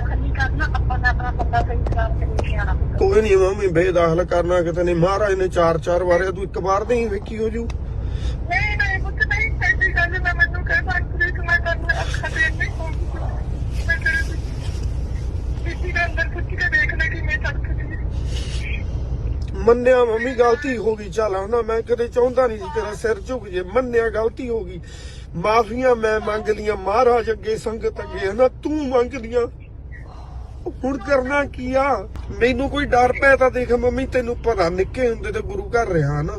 ਨਹੀਂ ਕਰਨਾ ਆਪਾਂ ਨੇ ਆਪਣਾ ਸਹੀ ਆਣਾ। ਕੋਈ ਨਹੀਂ ਮੰਮੀ ਬੇਦਾਖਲ ਕਰਨਾ ਕਿਤੇ ਨਹੀਂ। ਮਹਾਰਾਜ ਨੇ ਚਾਰ ਚਾਰ ਵਾਰੇ ਤੂੰ ਇੱਕ ਵਾਰ ਨਹੀਂ ਵੇਖੀ ਹੋ ਜੂ। ਨਹੀਂ ਨਹੀਂ ਪੁੱਤ ਨਹੀਂ ਸੱਚੀ ਗੱਲ ਮੈਂ ਮੈਨੂੰ ਕਹਿ ਸਕਦੀ ਕਿ ਮੈਂ ਕਰਨ ਅੱਖਾਂ ਦੇ ਨਹੀਂ ਹੋਊਗੀ ਮੈਂ ਤੇਰੇ ਕਿਸੀ ਦੇ ਅੰਦਰ ਕੁਝ ਕੇ ਦੇਖ ਲੈ ਕਿ ਮੈਂ ਸਕਦੀ ਮੰਨਿਆ ਮੰਮੀ ਗਲਤੀ ਹੋ ਗਈ ਚੱਲ ਹਨਾ ਮੈਂ ਕਦੇ ਚਾਹੁੰਦਾ ਨਹੀਂ ਸੀ ਤੇਰਾ ਸਿਰ ਝੁਕ ਜੇ। ਮੰਨਿਆ ਗਲਤੀ ਹੋ ਗਈ। ਮਾਫੀਆਂ ਮੈਂ ਮੰਗ ਲੀਆਂ ਮਹਾਰਾਜ ਅੱਗੇ ਸੰਗਤ ਅੱਗੇ ਹਨਾ ਤੂੰ ਮੰਗਦੀਆਂ ਹੁਣ ਕਰਨਾ ਕੀ ਆ? ਮੈਨੂੰ ਕੋਈ ਡਰ ਪੈ ਤਾਂ ਦੇਖ ਮੰਮੀ, ਤੈਨੂੰ ਪਤਾ ਨਿੱਕੇ ਹੁੰਦੇ ਤੇ ਗੁਰੂ ਘਰ ਰਿਹਾ ਨਾ।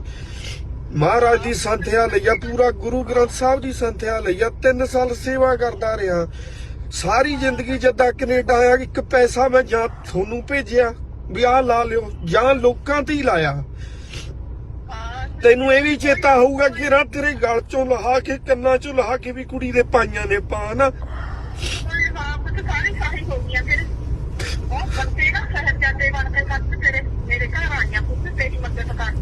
ਮਹਾਰਾਜ ਦੀ ਸੰਥਿਆ ਲਈਆ ਪੂਰਾ ਗੁਰੂ ਗ੍ਰੰਥ ਸਾਹਿਬ ਦੀ ਸੰਥਿਆ ਲਈਆ 3 ਸਾਲ ਸੇਵਾ ਕਰਦਾ ਰਿਹਾ। ਸਾਰੀ ਜ਼ਿੰਦਗੀ ਜਦਾਂ ਕੈਨੇਡਾ ਆਇਆ, ਇੱਕ ਪੈਸਾ ਮੈਂ ਜਾਂ ਤੁਹਾਨੂੰ ਭੇਜਿਆ, ਵੀ ਆਹ ਲਾ ਲਿਓ, ਜਾਂ ਲੋਕਾਂ ਤੇ ਹੀ ਲਾਇਆ। ਤੈਨੂੰ ਇਹ ਵੀ ਚੇਤਾ ਹੋਊਗਾ ਕਿ ਰਾ ਤੇਰੇ ਗਲ ਚੋਂ ਲਹਾ ਕੇ, ਕੰਨਾਂ ਚੋਂ ਲਹਾ ਕੇ ਵੀ ਕੁੜੀ ਦੇ ਪਾਈਆਂ ਨੇ ਪਾ ਨਾ। ਹਾਂ ਪੁੱਤ ਸਾਰੀ ਹੋ ਗਈਆਂ ਫਿਰ ਉਹ ਬੰਦੇ ਨਾ ਸਹਿਜਾਦੇ ਬਣ ਕੇ ਕੱਟ ਤੇਰੇ ਮੇਰੇ ਘਰ ਆਈਆਂ ਪੁੱਤ ਤੇਰੀ ਮਦਦ ਕਰਨ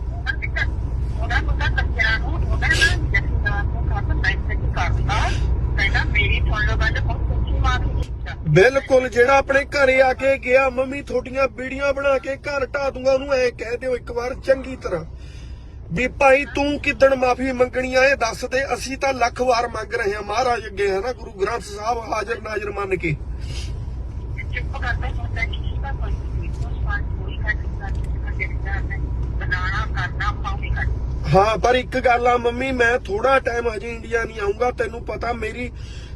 ਉਹਦਾ ਮੁੰਡਾ ਕੱਚਾ ਨੂੰ ਉਹਦਾ ਨਾ ਜੱਟਾ ਨੂੰ ਕੰਮ ਮੈਸੇਜ ਕਰਦਾ ਕਹਿੰਦਾ ਮੇਰੀ ਸੁਣ ਲਓ ਗੱਲ ਬਹੁਤ ਸੱਚੀ ਮਾਫੀ ਬਿਲਕੁਲ, ਜਿਹੜਾ ਆਪਣੇ ਘਰੇ ਆ ਕੇ ਗਿਆ, ਮੰਮੀ ਤੁਹਾਡੀਆਂ ਵੀਡੀਓ ਬਣਾ ਕੇ ਘਰ ਢਾ ਦੂੰਗਾ, ਉਹਨੂੰ ਐ ਕਹਿ ਦਿਓ ਇੱਕ ਵਾਰ, ਚੰਗੀ ਤਰ੍ਹਾਂ। ਵੀ ਭਾਈ, ਤੂੰ ਕਿਦਣ ਮਾਫੀ ਮੰਗਣੀ ਆ, ਇਹ ਦੱਸ ਦੇ, ਅਸੀਂ ਤਾਂ ਲੱਖ ਵਾਰ ਮੰਗ ਰਹੇ ਹਾਂ, ਮਹਾਰਾਜ ਅੱਗੇ, ਹੈ ਨਾ, ਗੁਰੂ ਗ੍ਰੰਥ ਸਾਹਿਬ ਹਾਜ਼ਰ ਨਾਜ਼ਰ ਮੰਨ ਕੇ। ਚੁੱਪ ਕਰਦਾ ਹੁੰਦਾ ਕਿ ਦਾ ਕੋਈ ਕੋਈ ਸਵਾਲ ਕੋਈ ਘੱਟ ਨਹੀਂ ਕਰਦਾ ਬਣਾਣਾ ਕਰਨਾ ਪਾਉਣੀ ਕਰਨਾ ਹਾਂ, ਪਰ ਇੱਕ ਗੱਲ ਆ ਮੰਮੀ, ਮੈਂ ਥੋੜਾ ਟਾਈਮ ਹਜੇ ਇੰਡੀਆ ਨਹੀਂ ਆਉਂਗਾ ਤੈਨੂੰ ਪਤਾ ਮੇਰੀ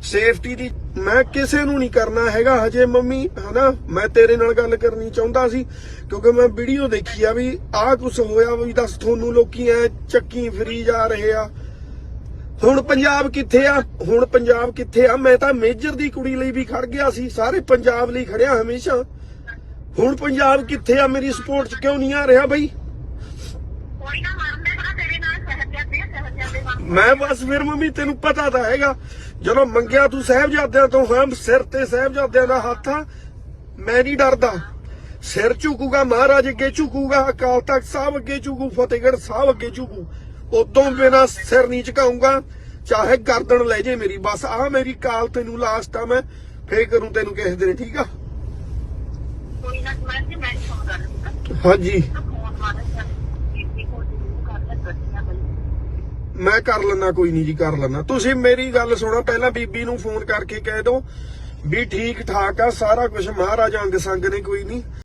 ਸੇਫਟੀ ਦੀ ਮੈਂ ਕਿਸੇ ਨੂੰ ਨਹੀਂ ਕਰਨਾ ਹੈਗਾ ਹਜੇ ਮੰਮੀ, ਹਨਾ? ਮੈਂ ਤੇਰੇ ਨਾਲ ਗੱਲ ਕਰਨੀ ਚਾਹੁੰਦਾ ਸੀ, ਕਿਉਂਕਿ ਮੈਂ ਵੀਡੀਓ ਦੇਖੀ ਆ ਵੀ ਆਹ ਕੁਝ ਹੋਇਆ ਵੀ ਦੱਸ ਤੁਹਾਨੂੰ ਲੋਕੀ ਐ ਚੱਕੀ ਫਰੀ ਜਾ ਰਹੇ ਆ। ਹੁਣ ਪੰਜਾਬ ਕਿੱਥੇ ਆ? ਹੁਣ ਪੰਜਾਬ ਕਿੱਥੇ ਆ? ਮੈਂ ਤਾਂ ਮੇਜਰ ਦੀ ਕੁੜੀ ਲਈ ਵੀ ਖੜ ਗਿਆ ਸੀ, ਸਾਰੇ ਪੰਜਾਬ ਲਈ ਖੜਿਆ ਹਮੇਸ਼ਾ। ਹੁਣ ਪੰਜਾਬ ਕਿੱਥੇ ਆ? ਮੇਰੀ ਸਪੋਰਟ ਚ ਕਿਉਂ ਨਹੀਂ ਆ ਰਿਹਾ ਬਈ ਕੋਈ ਨਾ ਮੰਨਦੇ ਬਣਾ ਤੇਰੇ ਨਾਲ ਸਹਿਜਾਦੇ ਸਹਿਜਾਦੇ ਮੰਨ ਮੈਂ ਬਸ ਫਿਰ ਮੰਮੀ ਤੈਨੂੰ ਪਤਾ ਤਾਂ ਹੈਗਾ ਜਦੋਂ ਮੰਗਿਆ ਤੂੰ ਸਾਹਿਬਜ਼ਾਦਿਆਂ ਤੋਂ ਹਾਂ ਸਿਰ ਤੇ ਸਾਹਿਬਜ਼ਾਦਿਆਂ ਦਾ ਹੱਥ ਆ ਮੈਂ ਨਹੀਂ ਡਰਦਾ। ਸਿਰ ਝੁਕੂਗਾ ਮਹਾਰਾਜ ਅੱਗੇ ਝੁਕੂਗਾ ਅਕਾਲ ਤਖਤ ਸਾਹਿਬ ਅੱਗੇ ਝੁਕੂ ਫਤਿਹਗੜ੍ਹ ਸਾਹਿਬ ਅੱਗੇ ਝੁਕੂ। ਉਦੋਂ ਬਿਨਾ ਸਿਰ ਨਹੀਂ ਝੁਕਾਊਂਗਾ ਚਾਹੇ ਗਰਦਨ ਲੈ ਜੇ ਮੇਰੀ ਬਸ ਆਹ ਮੇਰੀ ਕਾਲ ਤੈਨੂੰ ਲਾਸਟ ਆ ਮੈਂ ਫੇਰ ਕਰੂੰ ਤੈਨੂੰ ਕਿਸੇ ਦਿਨ ਠੀਕ ਆ? ਕੋਈ ਨਾ ਮੈਂ ਤੇ ਮੈਂ ਹਾਂਜੀ ਫੋਨ ਮਾਰ ਚੱਲ ਇਹ ਕੋਲ ਜ਼ਰੂਰ ਕਰ ਲੈ ਗੱਡੀਆਂ ਬਈ ਮੈਂ ਕਰ ਲੈਣਾ ਕੋਈ ਨਹੀਂ ਜੀ, ਕਰ ਲੈਣਾ ਤੁਸੀਂ ਮੇਰੀ ਗੱਲ ਸੁਣੋ, ਪਹਿਲਾਂ ਬੀਬੀ ਨੂੰ ਫੋਨ ਕਰਕੇ ਕਹਿ ਦਿਓ ਵੀ ਠੀਕ ਠਾਕ ਆ, ਸਾਰਾ ਕੁਝ ਮਹਾਰਾਜਾ ਅੰਗ ਸੰਗ ਨੇ, ਕੋਈ ਨਹੀਂ।